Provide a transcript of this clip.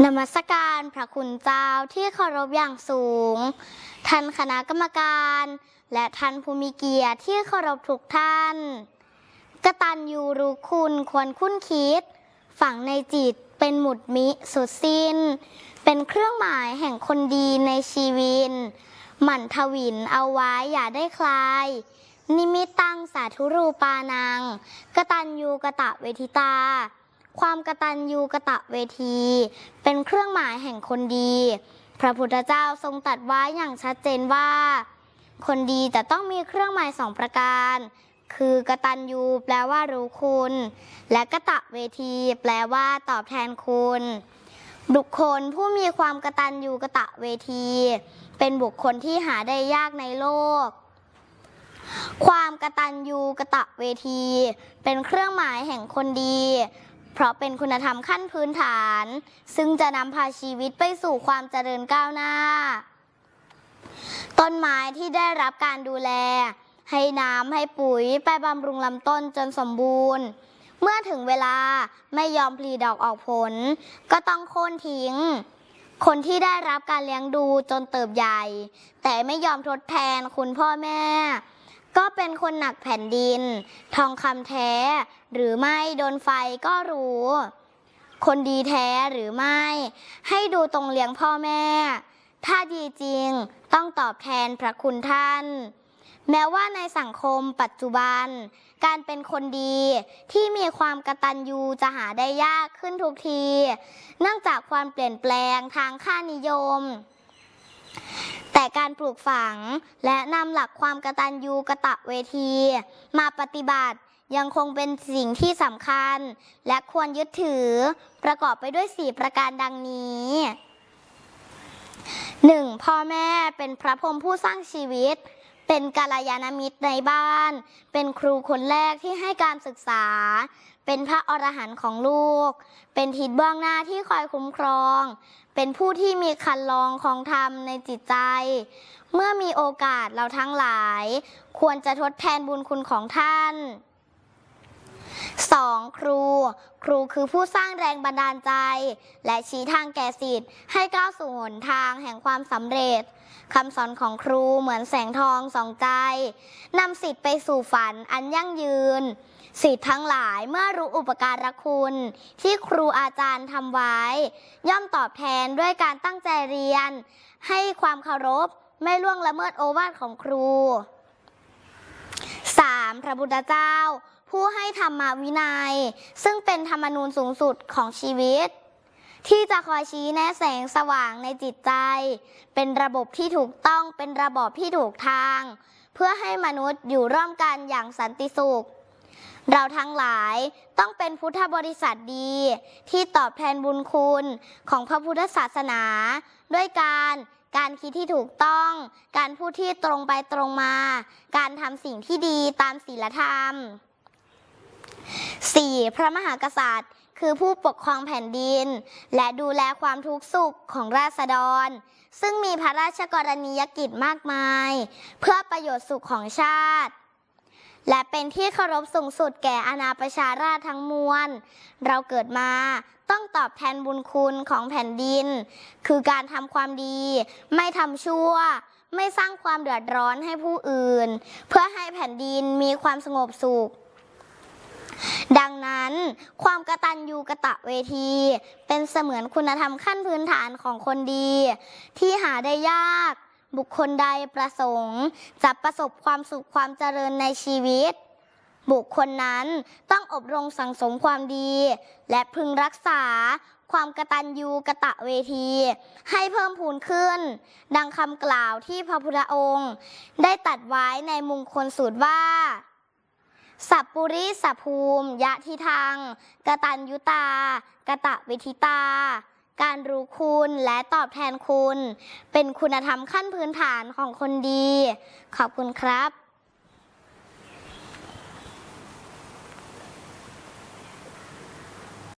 นมัสการพระคุณเจ้าที่เคารพอย่างสูง ท่านคณะกรรมการ และท่านผู้มีเกียรติที่เคารพทุกท่าน กตัญญูรู้คุณควรคุ้นคิด ฝังในจิตเป็นหมุดมิสุดสิ้น เป็นเครื่องหมายแห่งคนดีในชีวิตหมั่นทวินเอาไว้อย่าได้คลาย นิมิตตังสาธุรูปานัง กตัญญูกะตะเวทิตา ความกตัญญูกะตะเวที เป็นเครื่องหมายแห่งคนดี พระพุทธเจ้าทรงตัดไว้อย่างชัดเจนว่า คนดีจะต้องมีเครื่องหมายสองประการ คือกตัญญูแปลว่ารู้คุณ และกะตะเวที แปลว่าตอบแทนคุณ บุคคลผู้มีความกตัญญูกะตะเวที เป็นบุคคลที่หาได้ยากในโลกความกตัญญูกะตะเวที เป็นเครื่องหมายแห่งคนดี เพราะเป็นคุณธรรมขั้นพื้นฐาน ซึ่งจะนำพาชีวิตไปสู่ความเจริญก้าวหน้า ต้นไม้ที่ได้รับการดูแล ให้น้ำให้ปุ๋ยไปบำรุงลำต้นจนสมบูรณ์ เมื่อถึงเวลาไม่ยอมผลิดอกออกผล ก็ต้องโค่นทิ้ง คนที่ได้รับการเลี้ยงดูจนเติบใหญ่ แต่ไม่ยอมทดแทนคุณพ่อแม่ ก็เป็นคนหนักแผ่นดิน ทองคำแท้ หรือไม่โดนไฟก็รู้ คนดีแท้หรือไม่ ให้ดูตรงเลี้ยงพ่อแม่ ถ้าดีจริงต้องตอบแทนพระคุณท่าน แม้ว่าในสังคมปัจจุบัน การเป็นคนดีที่มีความกระตัญญูจะหาได้ยากขึ้นทุกที เนื่องจากความเปลี่ยนแปลงทางค่านิยม แต่การปลูกฝังและนำหลักความกตัญญูกะตะเวที มาปฏิบัติยังคงเป็นสิ่งที่สำคัญ และควรยึดถือประกอบไปด้วย 4 ประการดังนี้ 1. พ่อแม่เป็นพระพรหมผู้สร้างชีวิต เป็นกาลยานมิตรในบ้าน เป็นครูคนแรกที่ให้การศึกษา เป็นพระอรหันต์ของลูก เป็นทิศเบื้องหน้าที่คอยคุ้มครอง เป็นผู้ที่มีคันลองของธรรมในจิตใจ เมื่อมีโอกาสเราทั้งหลาย ควรจะทดแทนบุญคุณของท่าน 2. ครู ครูคือผู้สร้างแรงบันดาลใจ และชี้ทางแก่สิทธิ์ให้ก้าวสู่หนทางแห่งความสำเร็จคำสอนของครูเหมือนแสงทองสองใจนำสิทธิ์ไปสู่ฝันอันยั่งยืน สิทธิ์ทั้งหลายเมื่อรู้อุปการะคุณ ที่ครูอาจารย์ทำไว้ ย่อมตอบแทนด้วยการตั้งใจเรียน ให้ความเคารพไม่ล่วงละเมิดโอวาทของครู 3. พระพุทธเจ้า ผู้ให้ธรรมวินัย ซึ่งเป็นธรรมนูญสูงสุดของชีวิต ที่จะคอยชี้แนะแสงสว่างในจิตใจ เป็นระบบที่ถูกต้องเป็นระบอบที่ถูกทาง เพื่อให้มนุษย์อยู่ร่วมกันอย่างสันติสุข เราทั้งหลายต้องเป็นพุทธบริษัทดี ที่ตอบแทนบุญคุณของพระพุทธศาสนา ด้วยการการคิดที่ถูกต้อง การพูดที่ตรงไปตรงมา การทำสิ่งที่ดีตามศีลธรรม 4. พระมหากษัตริย์ คือผู้ปกครองแผ่นดิน และดูแลความทุกข์สุขของราษฎร ซึ่งมีพระราชกรณียกิจมากมาย เพื่อประโยชน์สุขของชาติ และเป็นที่เคารพสูงสุดแก่อาณาประชาราษฎรทั้งมวล เราเกิดมาต้องตอบแทนบุญคุณของแผ่นดิน คือการทำความดี ไม่ทำชั่วไม่สร้างความเดือดร้อนให้ผู้อื่น เพื่อให้แผ่นดินมีความสงบสุข ดังนั้นความกตัญญูกะตะเวที เป็นเสมือนคุณธรรมขั้นพื้นฐานของคนดี ที่หาได้ยาก บุคคลใดประสงค์ จะประสบความสุขความเจริญในชีวิต บุคคลนั้นต้องอบรมสั่งสมความดี และพึงรักษาความกตัญญูกะตะเวที ให้เพิ่มพูนขึ้น ดังคำกล่าวที่พระพุทธองค์ ได้ตัดไว้ในมงคลสูตรว่า สัพปุริสภูมิ ยะทิทัง กตัญยุตา กะตะวิธิตา การรู้คุณและตอบแทนคุณ เป็นคุณธรรมขั้นพื้นฐานของคนดี ขอบคุณครับ